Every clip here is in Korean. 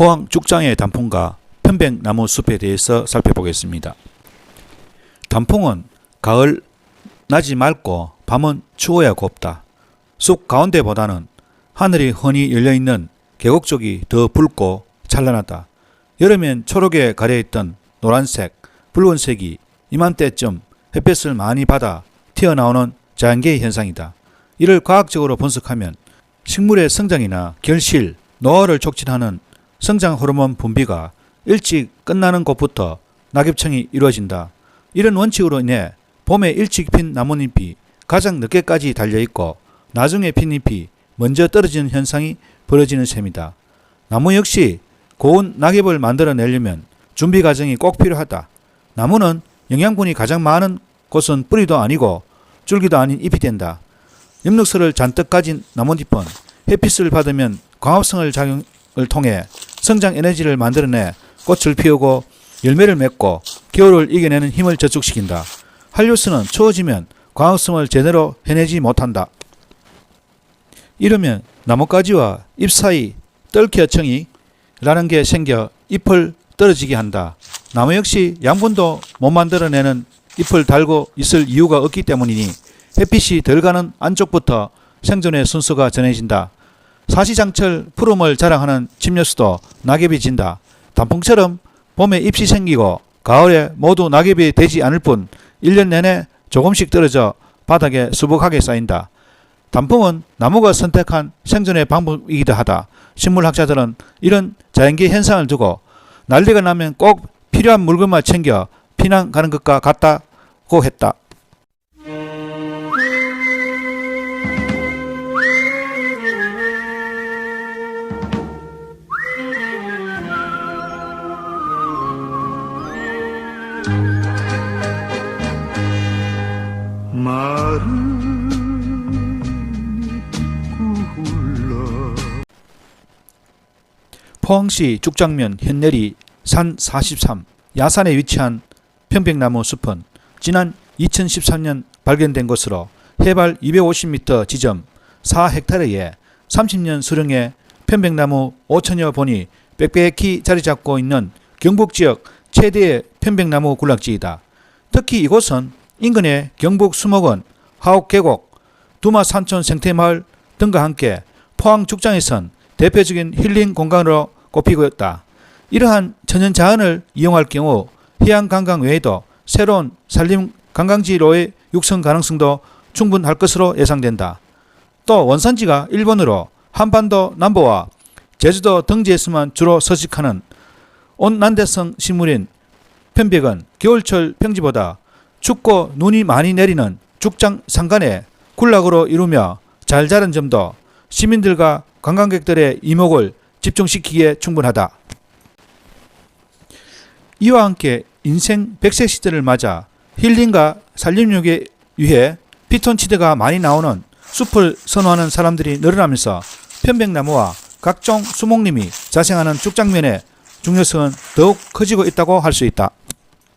포항 죽장의 단풍과 편백나무 숲에 대해서 살펴보겠습니다. 단풍은 가을 낮이 맑고 밤은 추워야 곱다. 숲 가운데보다는 하늘이 흔히 열려있는 계곡 쪽이 더 붉고 찬란하다. 여름엔 초록에 가려있던 노란색, 붉은색이 이맘때쯤 햇볕을 많이 받아 튀어나오는 자연계의 현상이다. 이를 과학적으로 분석하면 식물의 성장이나 결실, 노화를 촉진하는 성장 호르몬 분비가 일찍 끝나는 곳부터 낙엽청이 이루어진다. 이런 원칙으로 인해 봄에 일찍 핀 나뭇잎이 가장 늦게까지 달려있고 나중에 핀 잎이 먼저 떨어지는 현상이 벌어지는 셈이다. 나무 역시 고운 낙엽을 만들어내려면 준비 과정이 꼭 필요하다. 나무는 영양분이 가장 많은 곳은 뿌리도 아니고 줄기도 아닌 잎이 된다. 엽록소를 잔뜩 가진 나뭇잎은 햇빛을 받으면 광합성을 작용을 통해 성장 에너지를 만들어내 꽃을 피우고 열매를 맺고 겨울을 이겨내는 힘을 저축시킨다. 한류스는 추워지면 광합성을 제대로 해내지 못한다. 이러면 나뭇가지와 잎 사이 떨켜청이 라는 게 생겨 잎을 떨어지게 한다. 나무 역시 양분도 못 만들어내는 잎을 달고 있을 이유가 없기 때문이니 햇빛이 덜 가는 안쪽부터 생존의 순서가 전해진다. 사시장철 푸름을 자랑하는 침려수도 낙엽이 진다. 단풍처럼 봄에 잎이 생기고 가을에 모두 낙엽이 되지 않을 뿐 1년 내내 조금씩 떨어져 바닥에 수북하게 쌓인다. 단풍은 나무가 선택한 생존의 방법이기도 하다. 식물학자들은 이런 자연계 현상을 두고 난리가 나면 꼭 필요한 물건만 챙겨 피난 가는 것과 같다고 했다. 포항시 죽장면 현내리 산 43 야산에 위치한 평백나무 숲은 지난 2013년 발견된 것으로 해발 250m 지점 4헥타르에 30년 수령의 편백나무 5천여 본이 빽빽히 자리 잡고 있는 경북 지역 최대의 편백나무 군락지이다. 특히 이곳은 인근의 경북 수목원, 하옥 계곡, 두마 산촌 생태마을 등과 함께 포항 죽장에선 대표적인 힐링 공간으로 꼽히고 있다. 이러한 천연 자연을 이용할 경우 해양 관광 외에도 새로운 산림 관광지로의 육성 가능성도 충분할 것으로 예상된다. 또 원산지가 일본으로 한반도 남부와 제주도 등지에서만 주로 서식하는 온난대성 식물인 편백은 겨울철 평지보다 춥고 눈이 많이 내리는 죽장 산간에 군락으로 이루며 잘 자란 점도 시민들과 관광객들의 이목을 집중시키기에 충분하다. 이와 함께 인생 100세 시대를 맞아 힐링과 산림욕에 위해 피톤치드가 많이 나오는 숲을 선호하는 사람들이 늘어나면서 편백나무와 각종 수목림이 자생하는 죽장면의 중요성은 더욱 커지고 있다고 할 수 있다.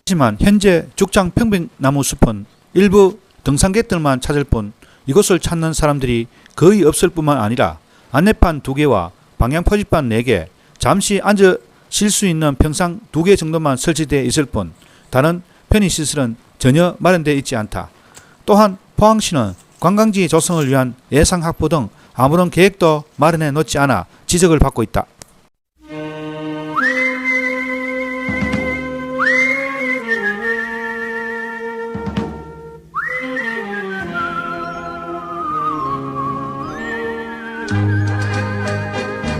하지만 현재 죽장 편백나무 숲은 일부 등산객들만 찾을 뿐 이곳을 찾는 사람들이 거의 없을 뿐만 아니라 안내판 두 개와 방향 표지판 네 개, 잠시 앉아 쉴 수 있는 평상 두개 정도만 설치되어 있을 뿐 다른 편의시설은 전혀 마련되어 있지 않다. 또한 포항시는 관광지 조성을 위한 예상 확보 등 아무런 계획도 마련해 놓지 않아 지적을 받고 있다.